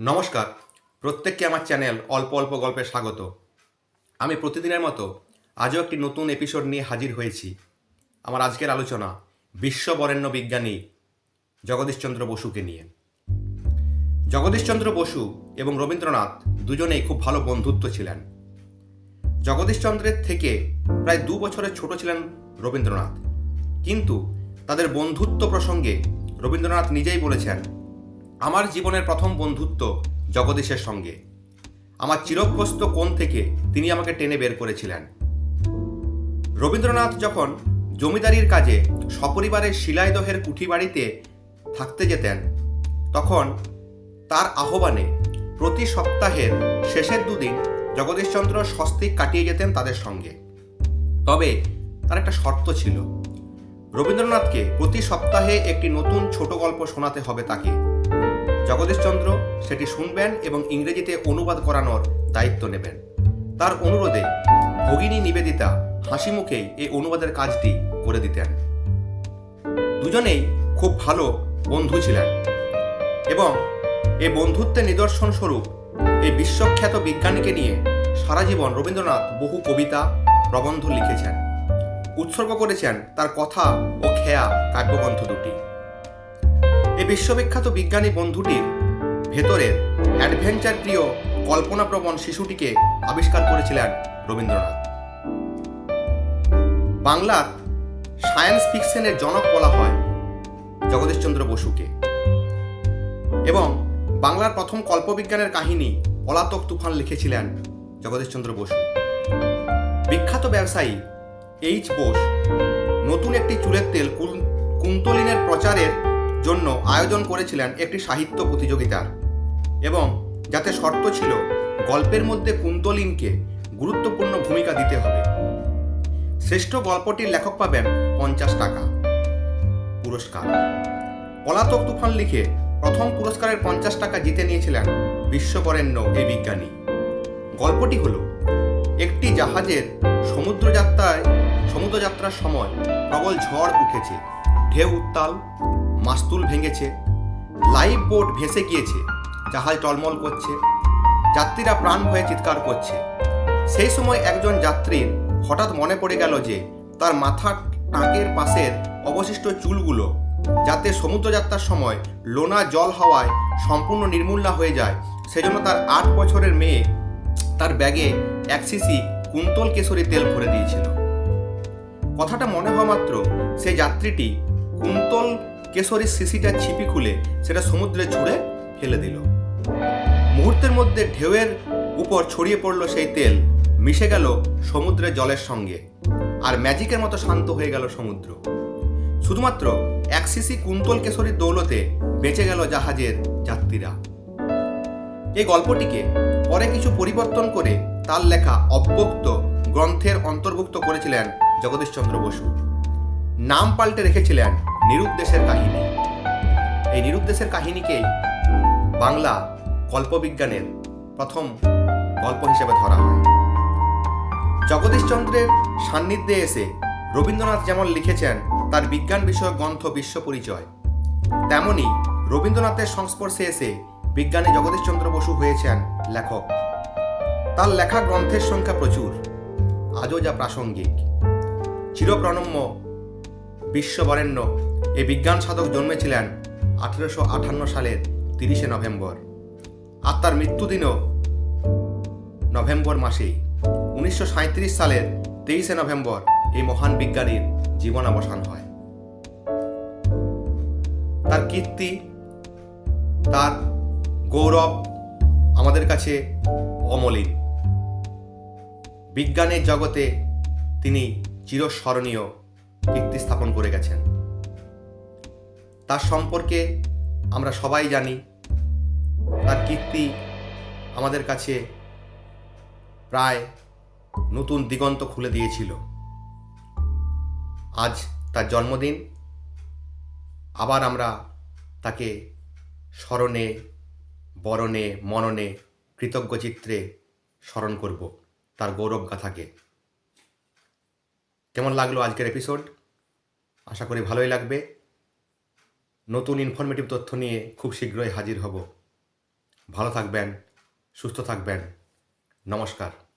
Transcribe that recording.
নমস্কার, প্রত্যেককে আমার চ্যানেল অল্প অল্প গল্পে স্বাগত। আমি প্রতিদিনের মতো আজও একটি নতুন এপিসোড নিয়ে হাজির হয়েছি। আমার আজকের আলোচনা বিশ্ববরেণ্য বিজ্ঞানী জগদীশচন্দ্র বসুকে নিয়ে। জগদীশচন্দ্র বসু এবং রবীন্দ্রনাথ দুজনেই খুব ভালো বন্ধুত্ব ছিলেন। জগদীশচন্দ্রের থেকে প্রায় দু বছরের ছোট ছিলেন রবীন্দ্রনাথ। কিন্তু তাদের বন্ধুত্ব প্রসঙ্গে রবীন্দ্রনাথ নিজেই বলেছেন আমার জীবনের প্রথম বন্ধুত্ব জগদীশের সঙ্গে। আমার চিরগ্রস্ত কোণ থেকে তিনি আমাকে টেনে বের করেছিলেন। রবীন্দ্রনাথ যখন জমিদারির কাজে সপরিবারের শিলাইদহের কুঠি বাড়িতে থাকতে যেতেন, তখন তার আহ্বানে প্রতি সপ্তাহের শেষের দুদিন জগদীশচন্দ্র স্বস্তিক কাটিয়ে যেতেন তাদের সঙ্গে। তবে তার একটা শর্ত ছিল। রবীন্দ্রনাথকে প্রতি সপ্তাহে একটি নতুন ছোট গল্প শোনাতে হবে তাকে। জগদীশচন্দ্র সেটি শুনবেন এবং ইংরেজিতে অনুবাদ করানোর দায়িত্ব নেবেন। তার অনুরোধে ভগিনী নিবেদিতা হাসি মুখেই এই অনুবাদের কাজটি করে দিতেন। দুজনেই খুব ভালো বন্ধু ছিলেন এবং এই বন্ধুত্বের নিদর্শন স্বরূপ এই বিশ্বখ্যাত বিজ্ঞানীকে নিয়ে সারা জীবন রবীন্দ্রনাথ বহু কবিতা, প্রবন্ধ লিখেছেন। উৎসর্গ করেছেন তার কথা ও খেয়া কাব্যগ্রন্থ দুটি। বিশ্ববিখ্যাত বিজ্ঞানী বন্ধুটির ভেতরের অ্যাডভেঞ্চার প্রিয় কল্পনাপ্রবণ শিশুটিকে আবিষ্কার করেছিলেন রবীন্দ্রনাথ। বাংলার সায়েন্স ফিকশনের জনক বলা হয় জগদীশচন্দ্র বসুকে। এবং বাংলার প্রথম কল্পবিজ্ঞানের কাহিনী পলাতক তুফান লিখেছিলেন জগদীশচন্দ্র বসু। বিখ্যাত ব্যবসায়ী এইচ বোস নতুন একটি চুলের তেল কুন্তলিনের প্রচারের জন্য আয়োজন করেছিলেন একটি সাহিত্য প্রতিযোগিতার এবং যাতে শর্ত ছিল, গল্পের মধ্যে কুন্তলিনকে গুরুত্বপূর্ণ ভূমিকা দিতে হবে। শ্রেষ্ঠ গল্পটির লেখক পাবেন পঞ্চাশ টাকা। পুরস্কার। পলাতক তুফান লিখে প্রথম পুরস্কারের পঞ্চাশ টাকা জিতে নিয়েছিলেন বিশ্ববরেণ্য এই বিজ্ঞানী। গল্পটি হল, একটি জাহাজের সমুদ্রযাত্রায়, সমুদ্রযাত্রার সময় প্রবল ঝড় উঠেছে। ঢেউ উত্তাল মাস্তুল ভেঙেছে, লাইফ বোট ভেসে গিয়েছে, জাহাজ টলমল করছে, যাত্রীরা প্রাণ ভয়ে চিৎকার করছে। সেই সময় একজন যাত্রীর হঠাৎ মনে পড়ে গেল যে তার মাথার টাকের পাশের অবশিষ্ট চুলগুলো, যাতে সমুদ্রযাত্রার সময় লোনা জল হাওয়ায় সম্পূর্ণ নির্মূল না হয়ে যায়, সেজন্য তার আট বছরের মেয়ে তার ব্যাগে এক সিসি কুন্তল কেশরী তেল ভরে দিয়েছিল। কথাটা মনে হওয়া মাত্র, সেই যাত্রীটি কুন্তল কেশরীর শিশিটা ছিপি খুলে সেটা সমুদ্রে ছুঁড়ে ফেলে দিল। মুহূর্তের মধ্যে ঢেউয়ের উপর ছড়িয়ে পড়ল সেই তেল। মিশে গেল সমুদ্রের জলের সঙ্গে। আর ম্যাজিকের মতো শান্ত হয়ে গেল সমুদ্র। শুধুমাত্র এক সিসি কুন্তল কেশরীর দৌলতে বেঁচে গেল জাহাজের যাত্রীরা। এই গল্পটিকে পরে কিছু পরিবর্তন করে তার লেখা অব্যক্ত গ্রন্থের অন্তর্ভুক্ত করেছিলেন জগদীশচন্দ্র বসু। নাম পাল্টে রেখেছিলেন নিরুদ্দেশের কাহিনী। এই নিরুদ্দেশের কাহিনীকেই বাংলা কল্পবিজ্ঞানের প্রথম গল্প হিসেবে ধরা হয়। জগদীশচন্দ্রের সান্নিধ্যে এসে রবীন্দ্রনাথ যেমন লিখেছেন, তার বিজ্ঞান বিষয়ক গ্রন্থ বিশ্ব পরিচয়, তেমনি রবীন্দ্রনাথের সংস্পর্শে এসে বিজ্ঞানী জগদীশচন্দ্র বসু হয়েছেন লেখক। তার লেখা গ্রন্থের সংখ্যা প্রচুর, আজও যা প্রাসঙ্গিক। চিরপ্রণম্য বিশ্ববরেণ্য এই বিজ্ঞান সাধক জন্মেছিলেন আঠেরোশো আটান্ন সালের তিরিশে নভেম্বর আর তার মৃত্যুদিনও নভেম্বর মাসেই। উনিশশো সাঁইত্রিশ সালের তেইশে নভেম্বর এই মহান বিজ্ঞানীর জীবন অবসান হয়। তার কীর্তি, তার গৌরব আমাদের কাছে অমলিন। বিজ্ঞানের জগতে তিনি চিরস্মরণীয় কীর্তি স্থাপন করে গেছেন। তার সম্পর্কে আমরা সবাই জানি। তার কীর্তি আমাদের কাছে প্রায় নতুন দিগন্ত খুলে দিয়েছিল। আজ তার জন্মদিন। আবার আমরা তাকে স্মরণে, বরণে, মননে, কৃতজ্ঞ চিত্রে স্মরণ করব তার গৌরব গাথাকে। কেমন লাগল আজকের এপিসোড আশা করি ভালোই লাগবে। নতুন ইনফরমেটিভ তথ্য নিয়ে খুব শীঘ্রই হাজির হব। ভালো থাকবেন সুস্থ থাকবেন। নমস্কার।